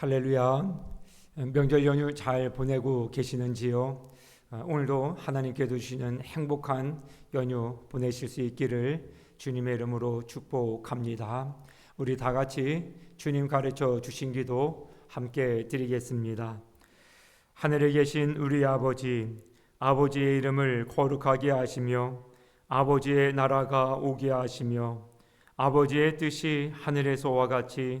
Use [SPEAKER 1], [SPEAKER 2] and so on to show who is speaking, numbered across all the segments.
[SPEAKER 1] 할렐루야. 명절 연휴 잘 보내고 계시는지요? 아, 오늘도 하나님께 주시는 행복한 연휴 보내실 수 있기를 주님의 이름으로 축복합니다. 우리 다 같이 주님 가르쳐 주신 기도 함께 드리겠습니다. 하늘에 계신 우리 아버지, 아버지의 이름을 거룩하게 하시며 아버지의 나라가 오게 하시며 아버지의 뜻이 하늘에서와 같이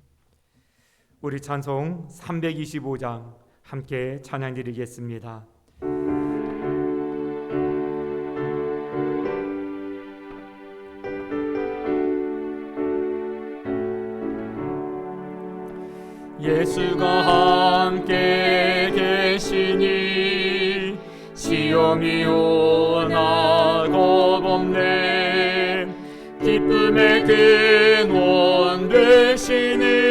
[SPEAKER 1] 우리 찬송 325장 함께 찬양 드리겠습니다. 예수가 함께 계시니 시험이 오나 겁 없네 기쁨의 근원 되시니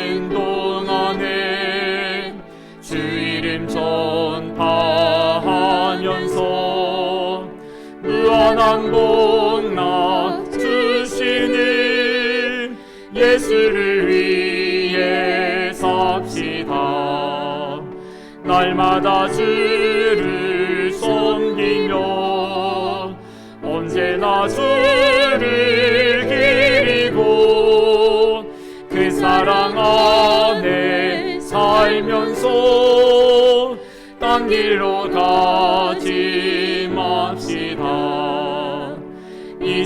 [SPEAKER 1] 무한한 복나 주시는 예수를 위해 삽시다. 날마다 주를 섬기며 언제나 주를 기리고 그 사랑 안에 살면서 딴 길로 가지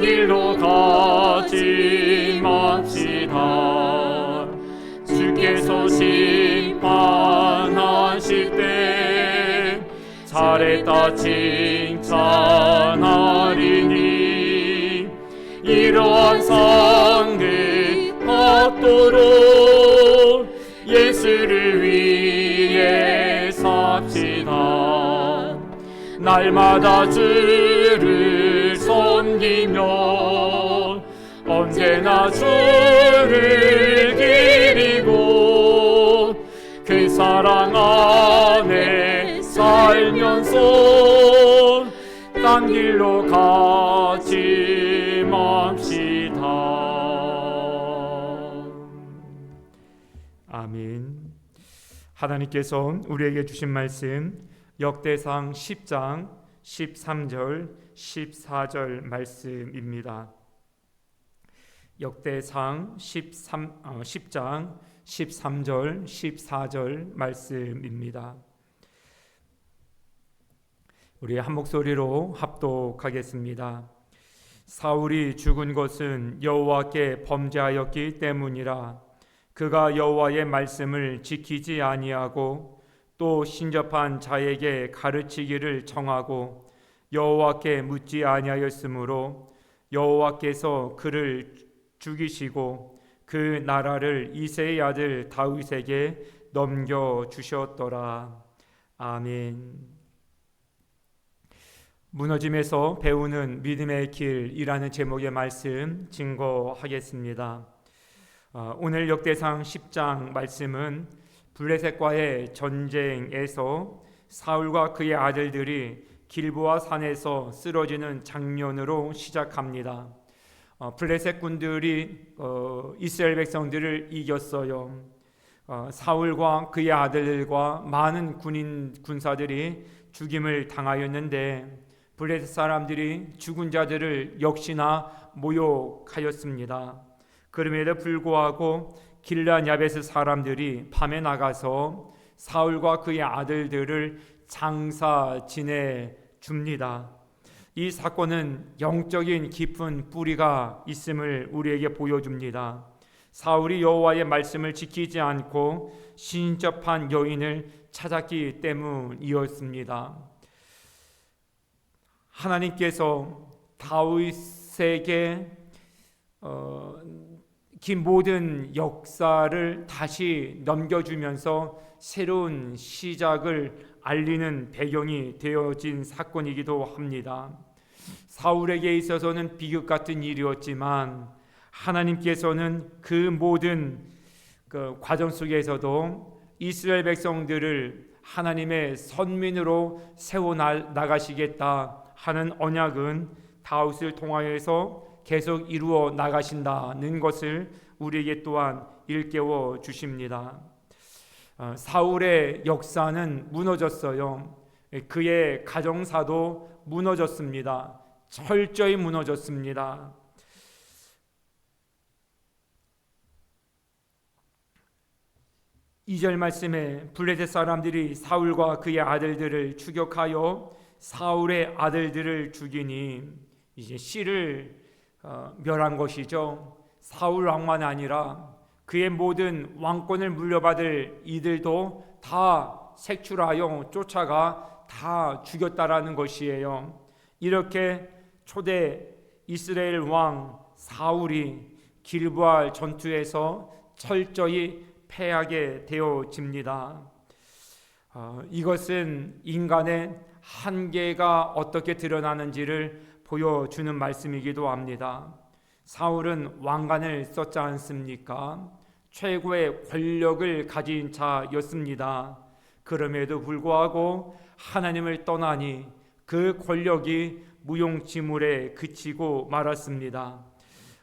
[SPEAKER 1] 길로 가지 맙시다. 주께서 심판하실 때 잘했다 칭찬하리니. 이러한 상급 받도록 예수를 위해 삽시다. 날마다 주를 섬기며 언제나 주를 기리고 그 사랑 안에 살면서 딴 길로 가지 맙시다. 아멘. 하나님께서 우리에게 주신 말씀 역대상 10장 13절 14절 말씀입니다. 역대상 13, 어, 10장 13절 14절 말씀입니다. 우리 한 목소리로 합독하겠습니다. 사울이 죽은 것은 여호와께 범죄하였기 때문이라 그가 여호와의 말씀을 지키지 아니하고 또 신접한 자에게 가르치기를 청하고 여호와께 묻지 아니하였으므로 여호와께서 그를 죽이시고 그 나라를 이세의 아들 다윗에게 넘겨 주셨더라. 아멘. 무너짐에서 배우는 믿음의 길이라는 제목의 말씀 증거하겠습니다. 어, 오늘 역대상 10장 말씀은 블레셋과의 전쟁에서 사울과 그의 아들들이 길보아 산에서 쓰러지는 장면으로 시작합니다. 어, 블레셋 군들이 어, 이스라엘 백성들을 이겼어요. 어, 사울과 그의 아들들과 많은 군인 군사들이 죽임을 당하였는데 블레셋 사람들이 죽은 자들을 역시나 모욕하였습니다. 그럼에도 불구하고 야베스 사람들이 밤에 나가서 사울과 그의 아들들을 장사 지내 줍니다. 이 사건은 영적인 깊은 뿌리가 있음을 우리에게 보여줍니다. 사울이 여호와의 말씀을 지키지 않고 신접한 여인을 찾았기 때문이었습니다. 하나님께서 다윗에게 어, 긴 모든 역사를 다시 넘겨주면서 새로운 시작을 알리는 배경이 되어진 사건이기도 합니다. 사울에게 있어서는 비극 같은 일이었지만 하나님께서는 그 모든 그 과정 속에서도 이스라엘 백성들을 하나님의 선민으로 세워 나가시겠다 하는 언약은 다윗을 통하여서 계속 이루어 나가신다는 것을 우리에게 또한 일깨워 주십니다. 어, 사울의 역사는 무너졌어요. 그의 가정사도 무너졌습니다. 철저히 무너졌습니다. 이 절 말씀에 블레셋 사람들이 사울과 그의 아들들을 추격하여 사울의 아들들을 죽이니 이제 씨를 어, 멸한 것이죠. 사울 왕만 아니라 그의 모든 왕권을 물려받을 이들도 다 색출하여 쫓아가 다 죽였다라는 것이에요. 이렇게 초대 이스라엘 왕 사울이 길부알 전투에서 철저히 패하게 되어집니다. 어, 이것은 인간의 한계가 어떻게 드러나는지를 보여주는 말씀이기도 합니다. 사울은 왕관을 썼지 않습니까? 최고의 권력을 가진 자였습니다. 그럼에도 불구하고 하나님을 떠나니 그 권력이 무용지물에 그치고 말았습니다.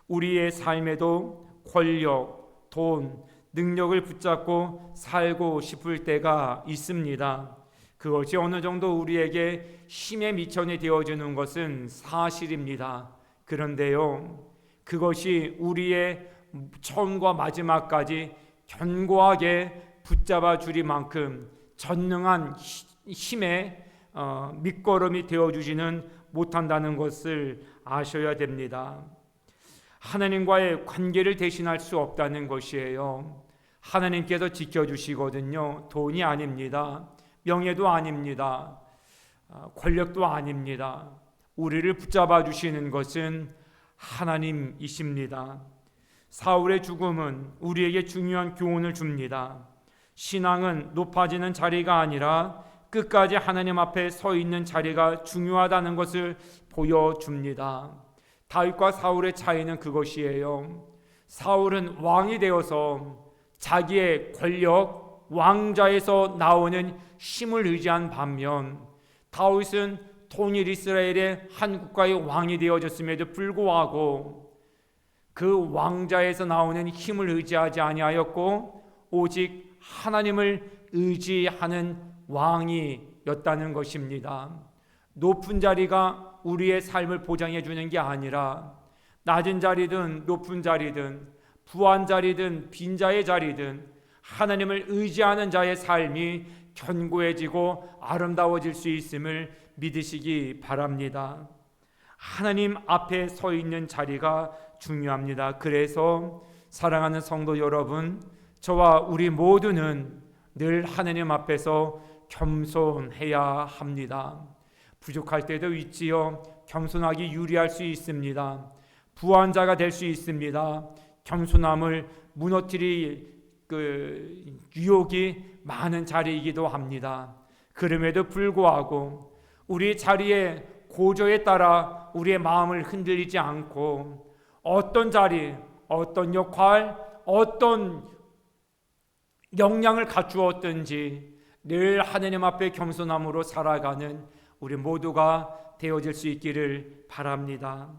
[SPEAKER 1] 우리의 삶에도 권력, 돈, 능력을 붙잡고 살고 싶을 때가 있습니다. 그것이 어느 정도 우리에게 힘의 미천이 되어주는 것은 사실입니다. 그런데요, 그것이 우리의 처음과 마지막까지 견고하게 붙잡아 주리만큼 전능한 힘의 어, 밑거름이 되어 주지는 못한다는 것을 아셔야 됩니다. 하나님과의 관계를 대신할 수 없다는 것이에요. 하나님께서 지켜주시거든요. 돈이 아닙니다. 명예도 아닙니다. 어, 권력도 아닙니다. 우리를 붙잡아 주시는 것은 하나님이십니다. 사울의 죽음은 우리에게 중요한 교훈을 줍니다. 신앙은 높아지는 자리가 아니라 끝까지 하나님 앞에 서 있는 자리가 중요하다는 것을 보여줍니다. 다윗과 사울의 차이는 그것이에요. 사울은 왕이 되어서 자기의 권력, 왕자에서 나오는 힘을 의지한 반면 다윗은 통일 이스라엘의 한 국가의 왕이 되어졌음에도 불구하고 그 왕자에서 나오는 힘을 의지하지 아니하였고 오직 하나님을 의지하는 왕이였다는 것입니다. 높은 자리가 우리의 삶을 보장해 주는 게 아니라 낮은 자리든 높은 자리든 부한 자리든 빈자의 자리든 하나님을 의지하는 자의 삶이 견고해지고 아름다워질 수 있음을 믿으시기 바랍니다. 하나님 앞에 서 있는 자리가 중요합니다. 그래서 사랑하는 성도 여러분, 저와 우리 모두는 늘 하나님 앞에서 겸손해야 합니다. 부족할 때도 있지요. 겸손하기 유리할 수 있습니다. 부한 자가 될 수 있습니다. 겸손함을 무너뜨릴 그 유혹이 많은 자리이기도 합니다. 그럼에도 불구하고 우리 자리의 고조에 따라 우리의 마음을 흔들리지 않고 어떤 자리, 어떤 역할, 어떤 역량을 갖추었든지 늘 하느님 앞에 겸손함으로 살아가는 우리 모두가 되어질 수 있기를 바랍니다.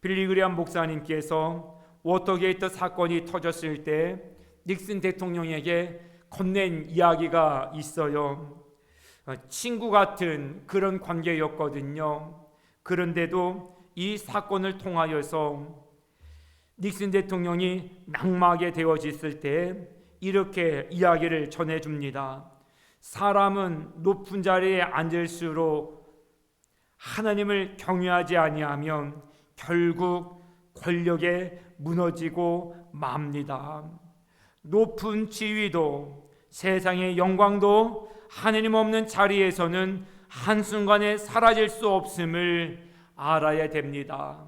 [SPEAKER 1] 빌리그리안 목사님께서 워터게이트 사건이 터졌을 때 닉슨 대통령에게 건넨 이야기가 있어요. 어, 친구 같은 그런 관계였거든요. 그런데도 이 사건을 통하여서 닉슨 대통령이 낙마하게 되어졌을 때 이렇게 이야기를 전해줍니다. 사람은 높은 자리에 앉을수록 하나님을 경외하지 아니하면 결국 권력에 무너지고 맙니다. 높은 지위도 세상의 영광도 하나님 없는 자리에서는 한순간에 사라질 수 없음을 알아야 됩니다.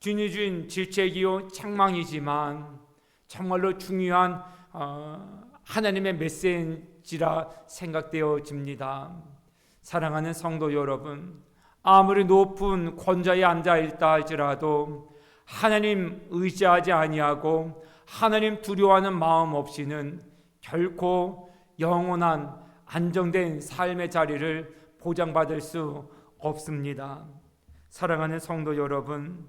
[SPEAKER 1] 뒤늦은 질책이요 책망이지만 정말로 중요한 어, 하나님의 메시지라 생각되어집니다. 사랑하는 성도 여러분, 아무리 높은 권좌에 앉아 있다 할지라도 하나님 의지하지 아니하고 하나님 두려워하는 마음 없이는 결코 영원한 안정된 삶의 자리를 보장받을 수 없습니다. 사랑하는 성도 여러분,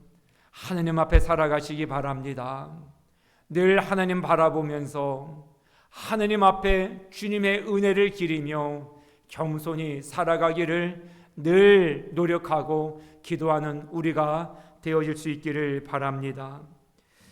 [SPEAKER 1] 하나님 앞에 살아가시기 바랍니다. 늘 하나님 바라보면서 하나님 앞에 주님의 은혜를 기리며 겸손히 살아가기를 늘 노력하고 기도하는 우리가 되어질 수 있기를 바랍니다.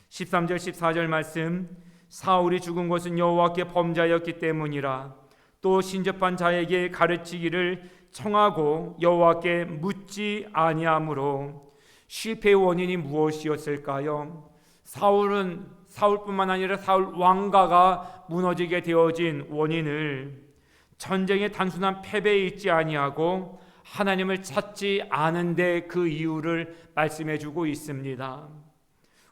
[SPEAKER 1] 13절 14절 말씀 사울이 죽은 것은 여호와께 범자였기 때문이라 또 신접한 자에게 가르치기를 청하고 여호와께 묻지 아니하므로 실패의 원인이 무엇이었을까요? 사울은 사울뿐만 아니라 사울 왕가가 무너지게 되어진 원인을 전쟁의 단순한 패배에 있지 아니하고 하나님을 찾지 않은데 그 이유를 말씀해 주고 있습니다.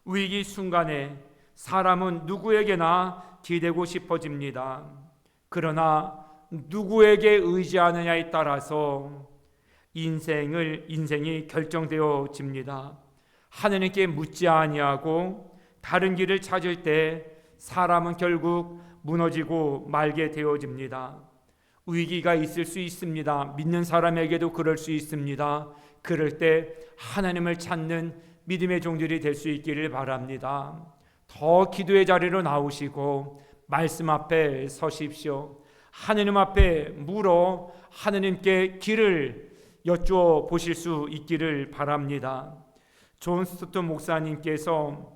[SPEAKER 1] 위기 순간에 사람은 누구에게나 기대고 싶어집니다. 그러나 누구에게 의지하느냐에 따라서 인생을 인생이 결정되어집니다. 하느님께 묻지 아니하고 다른 길을 찾을 때 사람은 결국 무너지고 말게 되어집니다. 위기가 있을 수 있습니다. 믿는 사람에게도 그럴 수 있습니다. 그럴 때 하나님을 찾는 믿음의 종들이 될 수 있기를 바랍니다. 더 기도의 자리로 나오시고 말씀 앞에 서십시오. 하느님 앞에 물어 하느님께 길을 여쭈어 보실 수 있기를 바랍니다. 존 스토튼 목사님께서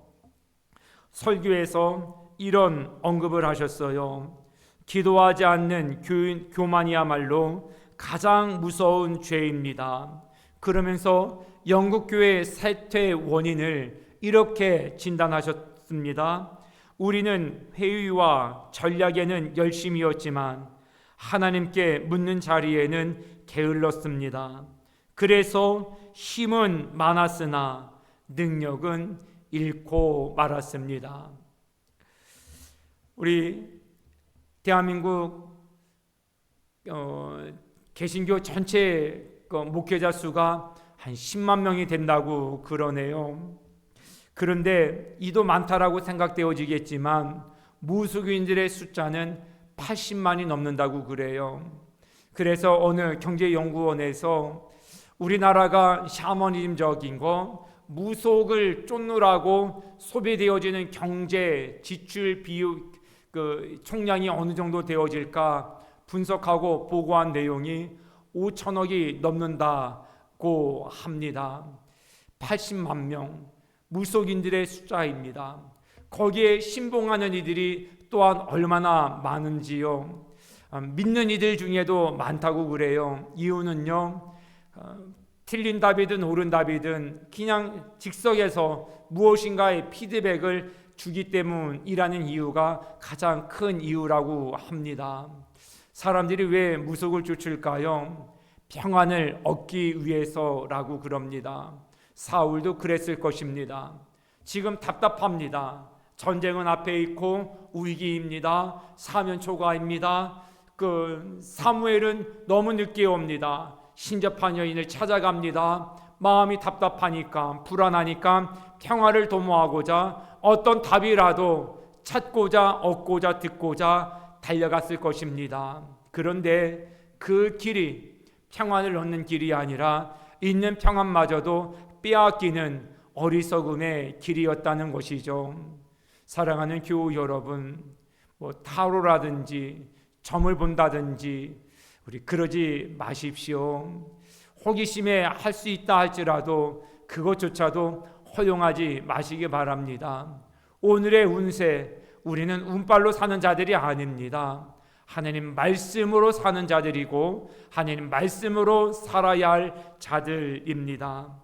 [SPEAKER 1] 설교에서 이런 언급을 하셨어요. 기도하지 않는 교, 교만이야말로 가장 무서운 죄입니다. 그러면서 영국 교회의 쇠퇴 원인을 이렇게 진단하셨습니다. 우리는 회의와 전략에는 열심이었지만 하나님께 묻는 자리에는 게을렀습니다. 그래서 힘은 많았으나 능력은 잃고 말았습니다. 우리 대한민국 어, 개신교 전체 그 목회자 수가 한 10만 명이 된다고 그러네요. 그런데 이도 많다라고 생각되어지겠지만 무속인들의 숫자는 80만이 넘는다고 그래요. 그래서 어느 경제연구원에서 우리나라가 샤머니즘적인 거 무속을 쫓느라고 소비되어지는 경제 지출 비율 그 총량이 어느 정도 되어질까 분석하고 보고한 내용이 5천억이 넘는다 고 합니다. 80만 명 무속인들의 숫자입니다. 거기에 신봉하는 이들이 또한 얼마나 많은지요. 아, 믿는 이들 중에도 많다고 그래요. 이유는요. 어, 틀린 답이든 옳은 답이든 그냥 즉석에서 무엇인가의 피드백을 주기 때문이라는 이유가 가장 큰 이유라고 합니다. 사람들이 왜 무속을 쫓을까요? 평안을 얻기 위해서라고 그럽니다. 사울도 그랬을 것입니다. 지금 답답합니다. 전쟁은 앞에 있고 위기입니다. 사면 초과입니다. 그 사무엘은 너무 늦게 옵니다. 신접한 여인을 찾아갑니다. 마음이 답답하니까 불안하니까 평화를 도모하고자 어떤 답이라도 찾고자 얻고자 듣고자 달려갔을 것입니다. 그런데 그 길이 평안을 얻는 길이 아니라 있는 평안마저도 빼앗기는 어리석음의 길이었다는 것이죠. 사랑하는 교우 여러분, 뭐 타로라든지 점을 본다든지 우리 그러지 마십시오. 호기심에 할 수 있다 할지라도 그것조차도 허용하지 마시기 바랍니다. 오늘의 운세 우리는 운빨로 사는 자들이 아닙니다. 하나님 말씀으로 사는 자들이고 하나님 말씀으로 살아야 할 자들입니다.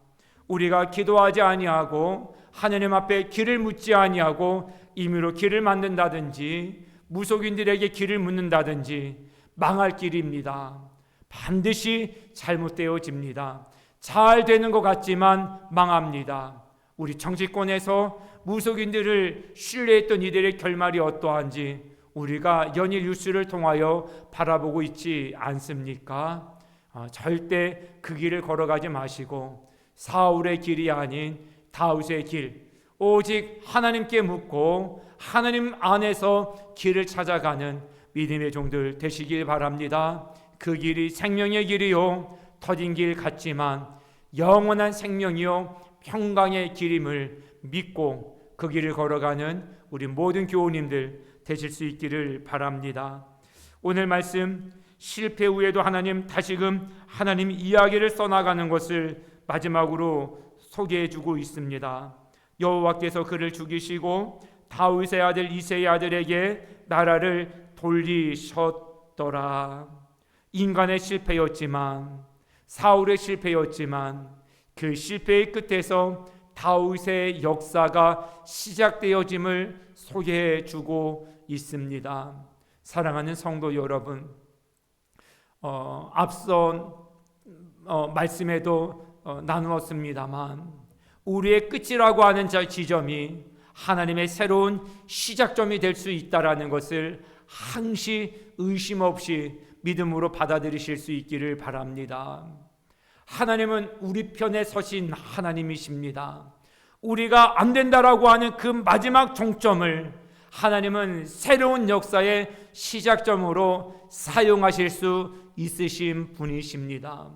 [SPEAKER 1] 우리가 기도하지 아니하고 하나님 앞에 길을 묻지 아니하고 임의로 길을 만든다든지 무속인들에게 길을 묻는다든지 망할 길입니다. 반드시 잘못되어집니다. 잘 되는 것 같지만 망합니다. 우리 정치권에서 무속인들을 신뢰했던 이들의 결말이 어떠한지 우리가 연일 뉴스를 통하여 바라보고 있지 않습니까? 아, 절대 그 길을 걸어가지 마시고 사울의 길이 아닌 다윗의 길, 오직 하나님께 묻고 하나님 안에서 길을 찾아가는 믿음의 종들 되시길 바랍니다. 그 길이 생명의 길이요 터진 길 같지만 영원한 생명이요 평강의 길임을 믿고 그 길을 걸어가는 우리 모든 교우님들 되실 수 있기를 바랍니다. 오늘 말씀 실패 후에도 하나님 다시금 하나님 이야기를 써나가는 것을 마지막으로 소개해 주고 있습니다. 여호와께서 그를 죽이시고 다윗의 아들 이세의 아들에게 나라를 돌리셨더라. 인간의 실패였지만 사울의 실패였지만 그 실패의 끝에서 다윗의 역사가 시작되어짐을 소개해 주고 있습니다. 사랑하는 성도 여러분, 어, 앞선 어, 말씀에도 어, 나누었습니다만 우리의 끝이라고 하는 저 지점이 하나님의 새로운 시작점이 될 수 있다라는 것을 항시 의심 없이 믿음으로 받아들이실 수 있기를 바랍니다. 하나님은 우리 편에 서신 하나님이십니다. 우리가 안 된다라고 하는 그 마지막 종점을 하나님은 새로운 역사의 시작점으로 사용하실 수 있으신 분이십니다.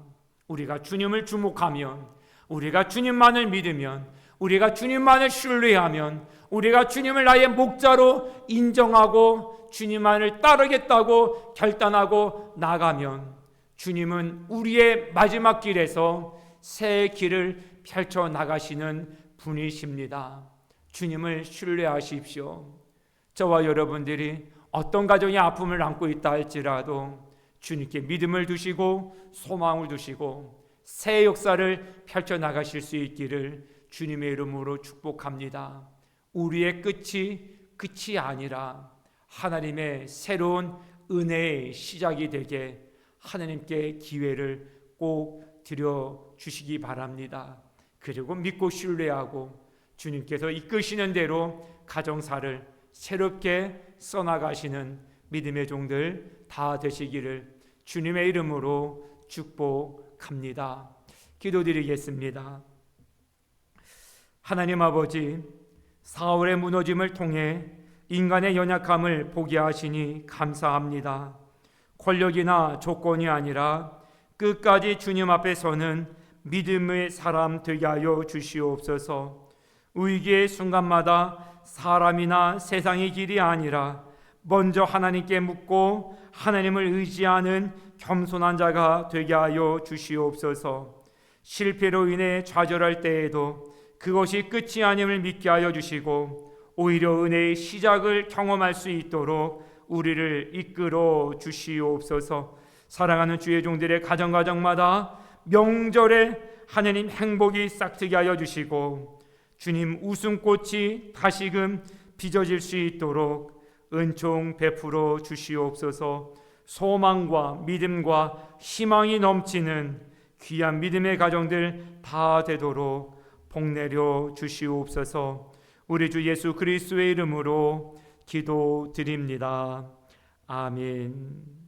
[SPEAKER 1] 우리가 주님을 주목하면, 우리가 주님만을 믿으면, 우리가 주님만을 신뢰하면, 우리가 주님을 나의 목자로 인정하고 주님만을 따르겠다고 결단하고 나가면 주님은 우리의 마지막 길에서 새 길을 펼쳐 나가시는 분이십니다. 주님을 신뢰하십시오. 저와 여러분들이 어떤 가정의 아픔을 안고 있다 할지라도 주님께 믿음을 두시고 소망을 두시고 새 역사를 펼쳐 나가실 수 있기를 주님의 이름으로 축복합니다. 우리의 끝이 끝이 아니라 하나님의 새로운 은혜의 시작이 되게 하나님께 기회를 꼭 드려 주시기 바랍니다. 그리고 믿고 신뢰하고 주님께서 이끄시는 대로 가정사를 새롭게 써나가시는 믿음의 종들 다 되시기를 주님의 이름으로 축복합니다. 기도드리겠습니다. 하나님 아버지, 사울의 무너짐을 통해 인간의 연약함을 보게 하시니 감사합니다. 권력이나 조건이 아니라 끝까지 주님 앞에 서는 믿음의 사람 되게 하여 주시옵소서. 위기의 순간마다 사람이나 세상의 길이 아니라 먼저 하나님께 묻고 하나님을 의지하는 겸손한 자가 되게 하여 주시옵소서. 실패로 인해 좌절할 때에도 그것이 끝이 아님을 믿게 하여 주시고 오히려 은혜의 시작을 경험할 수 있도록 우리를 이끌어 주시옵소서. 사랑하는 주의 종들의 가정 가정마다 명절에 하나님 행복이 싹트게 하여 주시고 주님 웃음꽃이 다시금 빚어질 수 있도록 은총 베풀어 주시옵소서. 소망과 믿음과 희망이 넘치는 귀한 믿음의 가정들 다 되도록 복내려 주시옵소서. 우리 주 예수 그리스도의 이름으로 기도드립니다. 아멘.